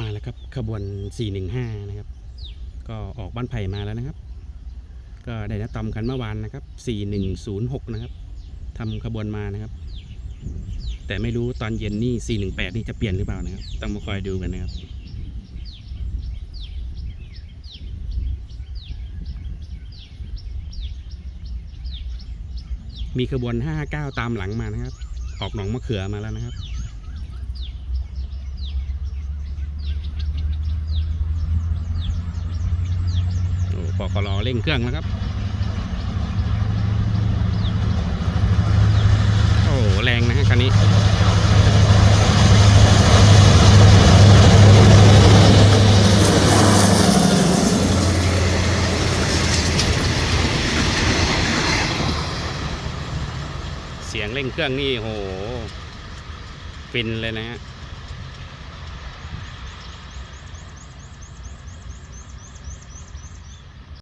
มาแล้วครับขบวน 415 นะครับ ก็ออกบ้านไผ่มาแล้วนะครับ ก็ได้นัดตอมกันเมื่อวานนะครับ 4106 นะครับทำขบวนมานะครับ แต่ไม่รู้ตอนเย็นนี่ 418 นี่จะเปลี่ยนหรือเปล่านะครับ ต้องมาคอยดูกันนะครับมีขบวน 559 ตามหลังมานะครับ ออกหนองมะเขือมาแล้วนะครับ ปอกรอเร่งเครื่องแล้วครับโอ้แรงนะฮะคันนี้เสียงเร่งเครื่องนี่โหฟินเลยนะฮะ